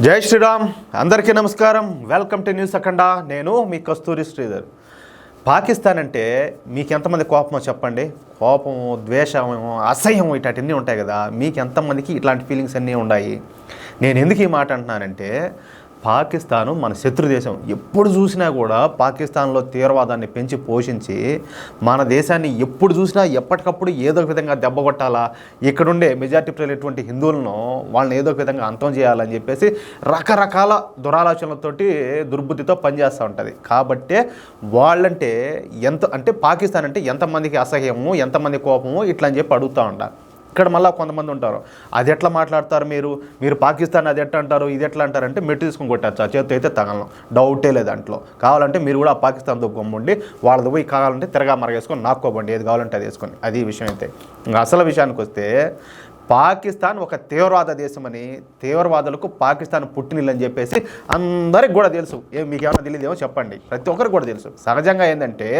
జై శ్రీరామ్. అందరికీ నమస్కారం. Welcome to news Akhanda. నేను మీ కస్తూరి శ్రీధర్. పాకిస్తాన్ అంటే మీకు ఎంతమంది కోపమో చెప్పండి. కోపము ద్వేషము అసహ్యం ఇట్లాంటివన్నీ ఉంటాయి కదా. మీకు ఎంతమందికి ఇట్లాంటి ఫీలింగ్స్ అన్నీ ఉన్నాయి? నేను ఎందుకు ఈ మాట అంటున్నానంటే పాకిస్తాను మన శత్రు దేశం. ఎప్పుడు చూసినా కూడా పాకిస్తాన్లో తీవ్రవాదాన్ని పెంచి పోషించి మన దేశాన్ని ఎప్పుడు చూసినా ఎప్పటికప్పుడు ఏదో ఒక విధంగా దెబ్బ కొట్టాలా ఇక్కడుండే మెజార్టీ ప్రజలటువంటి హిందువులను వాళ్ళని ఏదో ఒక విధంగా అంతం చేయాలని చెప్పేసి రకరకాల దురాలోచనలతోటి దుర్బుద్ధితో పనిచేస్తూ ఉంటుంది. కాబట్టే వాళ్ళంటే ఎంత అంటే పాకిస్తాన్ అంటే ఎంతమందికి అసహ్యము ఎంతమంది కోపము ఇట్లా అని చెప్పి అడుగుతూ ఉంటారు ఇక్కడ మళ్ళీ కొంతమంది ఉంటారు. అది ఎట్లా మాట్లాడతారు మీరు? మీరు పాకిస్తాన్ అది ఎట్లా అంటారు ఇది ఎట్లా అంటారంటే మెట్టు తీసుకుని కొట్టచ్చు ఆ చేతితో అయితే తగలను. డౌటే లేదు దాంట్లో. కావాలంటే మీరు కూడా ఆ పాకిస్తాన్తో గమ్ముండి వాళ్ళది పోయి కావాలంటే తిరగా మరగేసుకొని నాక్కోబండి ఏది కావాలంటే అది వేసుకొని. అది విషయం అయితే. ఇంకా అసలు విషయానికి వస్తే పాకిస్తాన్ ఒక తీవ్రవాద దేశమని తీవ్రవాదులకు పాకిస్తాన్ పుట్టినిల్లని చెప్పేసి అందరికి కూడా తెలుసు. ఏ మీకు ఏమైనా తెలియదేమో చెప్పండి. ప్రతి ఒక్కరికి కూడా తెలుసు. సహజంగా ఏంటంటే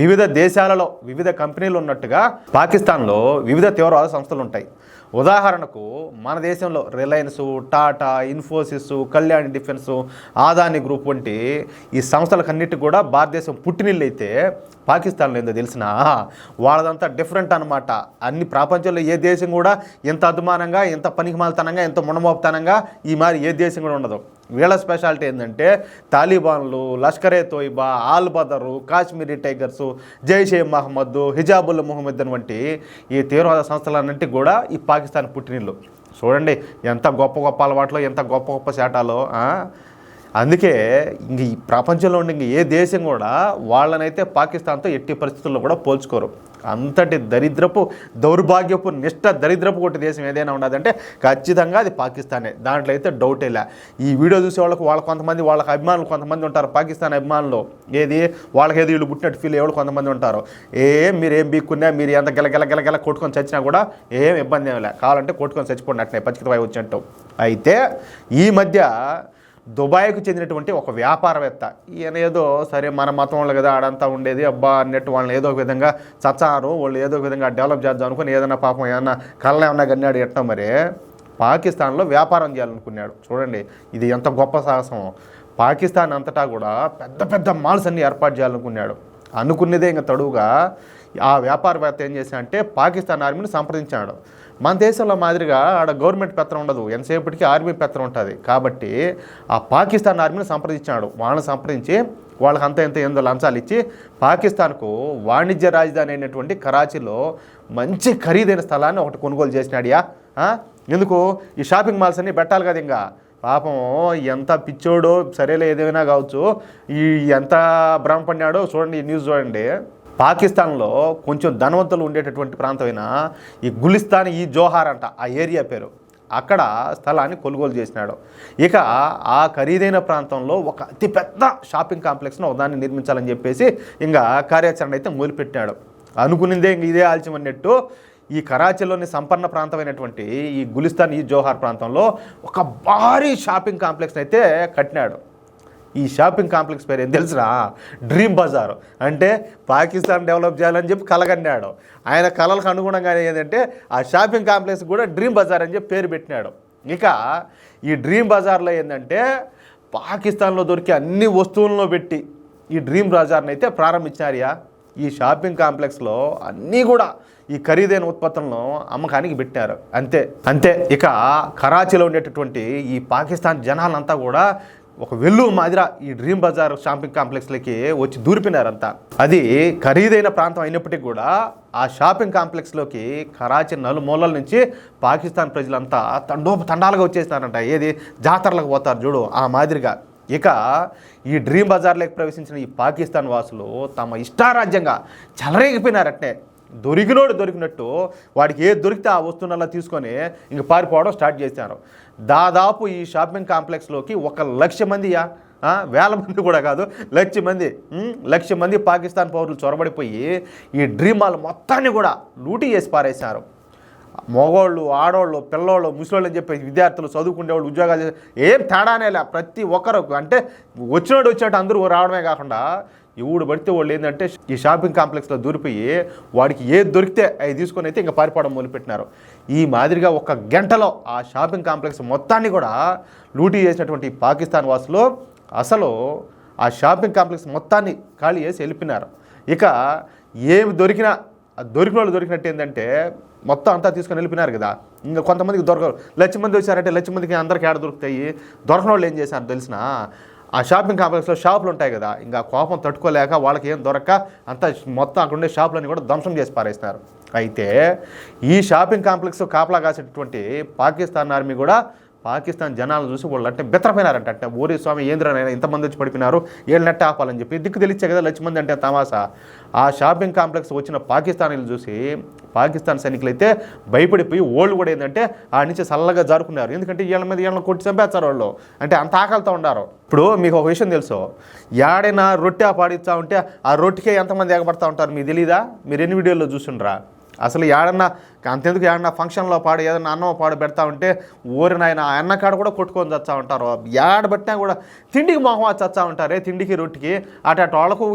వివిధ దేశాలలో వివిధ కంపెనీలు ఉన్నట్టుగా పాకిస్తాన్లో వివిధ తీవ్రవాద సంస్థలు ఉంటాయి. ఉదాహరణకు మన దేశంలో Reliance Tata Infosys Kalyan defence Adani group వంటి ఈ సంస్థలకన్నిటి కూడా భారతదేశం పుట్టినిల్లు పాకిస్తాన్లో ఏందో తెలిసిన వాళ్ళదంతా డిఫరెంట్ అనమాట అన్ని ప్రపంచంలో ఏ దేశం కూడా ఎంత అభిమానంగా ఎంత పనికిమాలతనంగా ఎంత మునమోపుతనంగా ఈ మాదిరి ఏ దేశం కూడా ఉండదు. వీళ్ళ స్పెషాలిటీ ఏంటంటే తాలిబాన్లు లష్కరే తోయిబా ఆల్ బదరు కాశ్మీరీ టైగర్స్ ఏ మహమ్మద్ హిజాబుల్ ముహమ్మద్ వంటి ఈ తీవ్రవాద సంస్థలన్నింటికి కూడా ఈ పాకిస్తాన్ పుట్టినీళ్ళు చూడండి ఎంత గొప్ప గొప్ప అలవాట్లు ఎంత గొప్ప గొప్ప శాటాలో అందుకే ఇంక ఈ ప్రపంచంలో ఉండే ఇంక ఏ దేశం కూడా వాళ్ళనైతే పాకిస్తాన్తో ఎట్టి పరిస్థితుల్లో కూడా పోల్చుకోరు. అంతటి దరిద్రపు దౌర్భాగ్యపు నిష్ట దరిద్రపు కొట్టి దేశం ఏదైనా ఉన్నదంటే ఖచ్చితంగా అది పాకిస్తానే. దాంట్లో అయితే డౌటే లే. ఈ వీడియో చూసే వాళ్ళకు వాళ్ళ కొంతమంది వాళ్ళకి అభిమానులు కొంతమంది ఉంటారు. పాకిస్తాన్ అభిమానులు. ఏది? వాళ్ళకి ఏది వీళ్ళు పుట్టినట్టు ఫీల్ అయ్యేవాళ్ళు కొంతమంది ఉంటారు. ఏం మీరు ఏం బీక్కున్నా మీరు ఎంత గెల గెల కొట్టుకొని చచ్చినా కూడా ఏం ఇబ్బంది ఏమి లే. కావాలంటే కొట్టుకొని చచ్చిపోండి అట్నే. పచ్చికవాయి వచ్చినట్టు అయితే ఈ మధ్య దుబాయ్కు చెందినటువంటి ఒక వ్యాపారవేత్త. ఈయన ఏదో సరే మన మతం వాళ్ళు కదా ఆడంతా ఉండేది అబ్బా అన్నట్టు వాళ్ళని ఏదో ఒక విధంగా చచ్చారు వాళ్ళు ఏదో ఒక విధంగా డెవలప్ చేద్దాం అనుకుని ఏదైనా పాపం ఏమన్నా కళ్ళ ఏమన్నా గన్నాడు ఎట్టం మరి? పాకిస్తాన్లో వ్యాపారం చేయాలనుకున్నాడు. చూడండి ఇది ఎంత గొప్ప సాహసం పాకిస్తాన్ అంతటా కూడా పెద్ద పెద్ద మాల్స్ అన్ని ఏర్పాటు చేయాలనుకున్నాడు. అనుకున్నదే ఇంకా తడువుగా ఆ వ్యాపారవేత్త ఏం చేశాడంటే పాకిస్తాన్ ఆర్మీని సంప్రదించాడు. మన దేశంలో మాదిరిగా ఆడ గవర్నమెంట్ పెత్తనం ఉండదు. ఎంతసేపటికి ఆర్మీ పెత్తనం ఉంటుంది. కాబట్టి ఆ పాకిస్తాన్ ఆర్మీని సంప్రదించాడు. వాళ్ళని సంప్రదించి వాళ్ళకి అంత ఎంత ఏందో లంచాలు ఇచ్చి పాకిస్తాన్కు వాణిజ్య రాజధాని అయినటువంటి కరాచీలో మంచి ఖరీదైన స్థలాన్ని ఒకటి కొనుగోలు చేసినాడియా ఎందుకు? ఈ షాపింగ్ మాల్స్ అన్నీ పెట్టాలి కదా ఇంకా పాపం ఎంత పిచ్చోడో సరేలే ఏదైనా కావచ్చు. ఈ ఎంత భ్రమపడినాడో చూడండి ఈ న్యూస్ చూడండి. పాకిస్తాన్లో కొంచెం ధనవంతులు ఉండేటటువంటి ప్రాంతమైన ఈ గులిస్తాన్ ఈ జోహార్ అంట ఆ ఏరియా పేరు. అక్కడ స్థలాన్ని కొనుగోలు చేసినాడు. ఇక ఆ ఖరీదైన ప్రాంతంలో ఒక అతిపెద్ద షాపింగ్ కాంప్లెక్స్ను ఒకదాన్ని నిర్మించాలని చెప్పేసి ఇంకా కార్యాచరణ అయితే మొదలుపెట్టినాడు. అనుకునిందే ఇంక ఇదే అన్నట్టు ఈ కరాచీలోని సంపన్న ప్రాంతమైనటువంటి ఈ గులిస్తాన్ ఈ జోహార్ ప్రాంతంలో ఒక భారీ షాపింగ్ కాంప్లెక్స్ అయితే కట్టినాడు. ఈ షాపింగ్ కాంప్లెక్స్ పేరు ఏం తెలుసురా? Dream Bazaar. అంటే పాకిస్తాన్ డెవలప్ చేయాలని చెప్పి కలగన్నాడు. ఆయన కళలకు అనుగుణంగానే ఏంటంటే ఆ షాపింగ్ కాంప్లెక్స్ కూడా డ్రీమ్ బజార్ అని చెప్పి పేరు పెట్టినాడు. ఇక ఈ డ్రీమ్ బజార్లో ఏంటంటే పాకిస్తాన్లో దొరికే అన్ని వస్తువులను పెట్టి ఈ డ్రీమ్ బజార్ని అయితే ప్రారంభించారియా ఈ షాపింగ్ కాంప్లెక్స్లో అన్నీ కూడా ఈ ఖరీదైన ఉత్పత్తులను అమ్మకానికి పెట్టారు. అంతే అంతే. ఇక కరాచీలో ఉండేటటువంటి ఈ పాకిస్తాన్ జనాలంతా కూడా ఒక వెల్లు మాదిర ఈ డ్రీమ్ బజార్ షాపింగ్ కాంప్లెక్స్లకి వచ్చి దూరిపోయినారంతా. అది ఖరీదైన ప్రాంతం అయినప్పటికీ కూడా ఆ షాపింగ్ కాంప్లెక్స్లోకి కరాచీ నలుమూలల నుంచి పాకిస్తాన్ ప్రజలంతా తండోప తండాలుగా వచ్చేసినారంట. ఏది? జాతరలకు పోతారు చూడు ఆ మాదిరిగా. ఇక ఈ డ్రీమ్ బజార్లోకి ప్రవేశించిన ఈ పాకిస్తాన్ వాసులు తమ ఇష్టారాజ్యంగా చెలరేగిపోయినారట్నే. దొరికినోడు దొరికినట్టు వాడికి ఏది దొరికితే ఆ వస్తువునల్లా తీసుకొని ఇంక పారిపోవడం స్టార్ట్ చేశారు. దాదాపు ఈ షాపింగ్ కాంప్లెక్స్లోకి ఒక లక్ష మందియా? వేల మంది కూడా కాదు లక్ష మంది లక్ష మంది పాకిస్తాన్ పౌరులు చొరబడిపోయి ఈ డ్రీమ్ మాల్ మొత్తాన్ని కూడా లూటీ చేసి పారేశారు. మగవాళ్ళు ఆడవాళ్ళు పిల్లోళ్ళు ముసలోళ్ళు అని చెప్పి విద్యార్థులు చదువుకునేవాళ్ళు ఉద్యోగాలు ఏం తేడానే లే. ప్రతి ఒక్కరు అంటే వచ్చినోడు వచ్చినట్టు అందరూ రావడమే కాకుండా ఎవడు పడితే వాళ్ళు ఏంటంటే ఈ షాపింగ్ కాంప్లెక్స్లో దూరిపోయి వాడికి ఏది దొరికితే అవి తీసుకొని అయితే ఇంకా పారిపోవడం మొదలుపెట్టినారు. ఈ మాదిరిగా ఒక గంటలో ఆ షాపింగ్ కాంప్లెక్స్ మొత్తాన్ని కూడా లూటీ చేసినటువంటి పాకిస్తాన్ వాసులు అసలు ఆ షాపింగ్ కాంప్లెక్స్ మొత్తాన్ని ఖాళీ చేసి వెళ్ళిపోయినారు. ఇక ఏమి దొరికినా దొరికిన వాళ్ళు దొరికినట్టు ఏంటంటే మొత్తం అంతా తీసుకొని వెళ్ళిపోయినారు కదా. ఇంకా కొంతమందికి దొరకరు లక్ష మంది వచ్చారంటే లక్ష మందికి అందరికీ ఏడ దొరుకుతాయి? దొరకని వాళ్ళు ఏం చేశారు తెలిసిన? ఆ షాపింగ్ కాంప్లెక్స్లో షాపులు ఉంటాయి కదా ఇంకా కోపం తట్టుకోలేక వాళ్ళకి ఏం దొరక్క? అంతా మొత్తం అక్కడ ఉండే షాపులన్నీ కూడా ధ్వంసం చేసి పారేస్తున్నారు. అయితే ఈ షాపింగ్ కాంప్లెక్స్ కాపలా కాసేటటువంటి పాకిస్తాన్ ఆర్మీ కూడా పాకిస్తాన్ జనాలను చూసి వాళ్ళు అంటే బెత్తరపోయినారంట అంటే ఓరి స్వామి ఏంద్రనైనా ఇంతమంది వచ్చి పడిపోయినారు ఏళ్ళు ఆపాలని చెప్పి దిక్కు తెలిచ్చే కదా లక్ష మంది అంటే తమాసా. ఆ షాపింగ్ కాంప్లెక్స్ వచ్చిన పాకిస్తానీలు చూసి పాకిస్తాన్ సైనికులు అయితే భయపడిపోయి ఓళ్ళు కూడా ఏంటంటే ఆ నుంచి చల్లగా జారుకున్నారు. ఎందుకంటే వీళ్ళ మీద వీళ్ళని కొట్టి చంపేస్తారు వాళ్ళు. అంటే అంత ఆకలితో ఉన్నారు ఇప్పుడు మీకు ఒక విషయం తెలుసు. ఏడైనా రొట్టె పాడిస్తా ఉంటే ఆ రొట్టెకే ఎంతమంది ఎగబడతా ఉంటారు మీకు తెలీదా? మీరు ఎన్ని వీడియోల్లో చూసుండ్రా అసలు ఏడన్నా అంతెందుకు ఏడన్నా ఫంక్షన్లో పాడు ఏదన్నా అన్నం పాడు పెడతా ఉంటే ఊరిన ఆయన ఆ అన్న కాడ కూడా కొట్టుకొని చచ్చా ఉంటారు. ఏడబట్టినా కూడా తిండికి మొహం చచ్చా ఉంటారే. తిండికి రొట్టికి అటు అటు వాళ్ళకు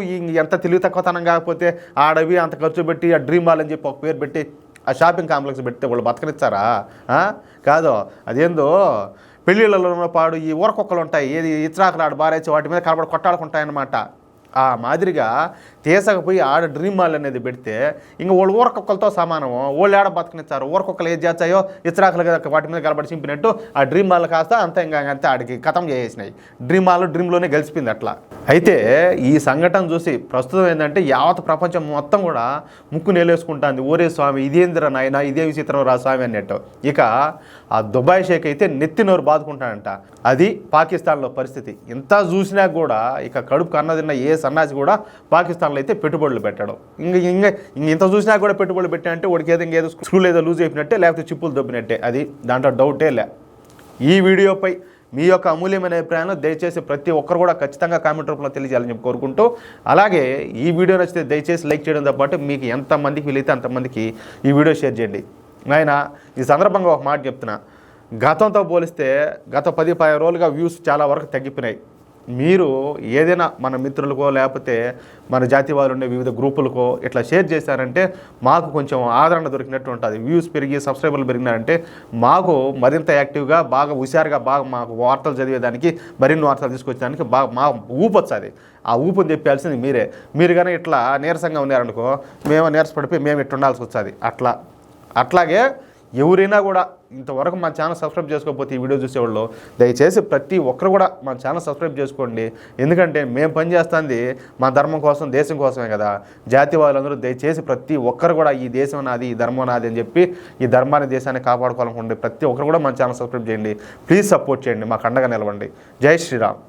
ఎంత తెలివి తక్కువతనం కాకపోతే ఆడవి అంత ఖర్చు పెట్టి ఆ డ్రీమ్ బాల్ అని చెప్పి ఒక పేరు పెట్టి ఆ షాపింగ్ కాంప్లెక్స్ పెడితే వాళ్ళు బతకనిచ్చారా? కాదు. అదేందో పెళ్ళిళ్ళలో ఉన్న పాడు ఈ ఊరకొక్కలు ఉంటాయి. ఏది ఇత్రాకులాడు బారేసి వాటి మీద కలబడి కొట్టాడుకుంటాయన్నమాట ఆ మాదిరిగా తీసకపోయి ఆడ డ్రీమ్ మాల్ అనేది పెడితే ఇంక వాళ్ళు ఊరకొక్కలతో సమానం వాళ్ళు ఆడ బతకనిచ్చారు? ఊరకొక్కలు ఏది చేస్తాయో ఇతరాకులు వాటి మీద కలబడి చింపినట్టు ఆ డ్రీమ్ మాల్ కాస్త అంత ఇంకా అంతే ఆడికి కథం చేసేసినాయి. డ్రీమ్ మాల్ డ్రీమ్లోనే గెలిచిపోయింది అట్లా. అయితే ఈ సంఘటన చూసి ప్రస్తుతం ఏంటంటే యావత్ ప్రపంచం మొత్తం కూడా ముక్కు నేలేసుకుంటుంది. ఓరే స్వామి ఇదేంద్ర నాయన? ఇదే విచిత్రం రా స్వామి అన్నట్టు. ఇక ఆ దుబాయ్ షేక్ అయితే నెత్తి నోరు బాదుకుంటాడంట. అది పాకిస్తాన్లో పరిస్థితి. ఇంత చూసినా కూడా ఇక కడుపు కన్నదిన్న ఏ సన్నాసి కూడా పాకిస్తాన్లో అయితే పెట్టుబడులు పెట్టడం. ఇంకా ఇంక ఇంక ఇంత చూసినా కూడా పెట్టుబడులు పెట్టాడంటే వాడికి ఏదో ఇంకేదో స్క్రూలు ఏదో లూజ్ అయిపోయినట్టే లేకపోతే చిప్పులు దొబ్బినట్టే. అది దాంట్లో డౌటే లే. ఈ వీడియోపై మీ యొక్క అమూల్యమైన అభిప్రాయాలను దయచేసి ప్రతి ఒక్కరు కూడా ఖచ్చితంగా కామెంట్ రూపంలో తెలియజేయాలని చెప్పి కోరుకుంటూ అలాగే ఈ వీడియో నచ్చితే దయచేసి లైక్ చేయడంతో పాటు మీకు ఎంతమందికి వీలైతే అంతమందికి ఈ వీడియో షేర్ చేయండి. ఆయన ఈ సందర్భంగా ఒక మాట చెప్తున్నా. గతంతో పోలిస్తే గత పది పది రోజులుగా వ్యూస్ చాలా వరకు తగ్గిపోయినాయి. మీరు ఏదైనా మన మిత్రులకో లేకపోతే మన జాతి వారు ఉండే వివిధ గ్రూపులకో ఇట్లా షేర్ చేశారంటే మాకు కొంచెం ఆదరణ దొరికినట్టు ఉంటుంది. వ్యూస్ పెరిగి సబ్స్క్రైబర్లు పెరిగినారంటే మాకు మరింత యాక్టివ్గా బాగా హుషారుగా బాగా మాకు వార్తలు చదివేదానికి మరిన్ని వార్తలు తీసుకొచ్చేదానికి బాగా మా ఊపు అది. ఆ ఊపుని చెప్పాల్సింది మీరే. మీరు కానీ ఇట్లా నీరసంగా ఉన్నారనుకో మేము నీరసపడిపోయి మేము ఇట్లా ఉండాల్సి వచ్చేది అట్లా అట్లాగే ఎవరైనా కూడా ఇంతవరకు మా ఛానల్ సబ్స్క్రైబ్ చేసుకోకపోతే ఈ వీడియో చూసేవాళ్ళు దయచేసి ప్రతి ఒక్కరు కూడా మా ఛానల్ సబ్స్క్రైబ్ చేసుకోండి. ఎందుకంటే మేము పనిచేస్తుంది మా ధర్మం కోసం దేశం కోసమే కదా. జాతి వాళ్ళందరూ దయచేసి ప్రతి ఒక్కరు కూడా ఈ దేశం నాది ఈ ధర్మం నాది అని చెప్పి ఈ ధర్మాన్ని దేశాన్ని కాపాడుకోవాలనుకోండి ప్రతి ఒక్కరు కూడా మా ఛానల్ సబ్స్క్రైబ్ చేయండి. ప్లీజ్ సపోర్ట్ చేయండి మాకు అండగా నిలవండి. జై శ్రీరామ్.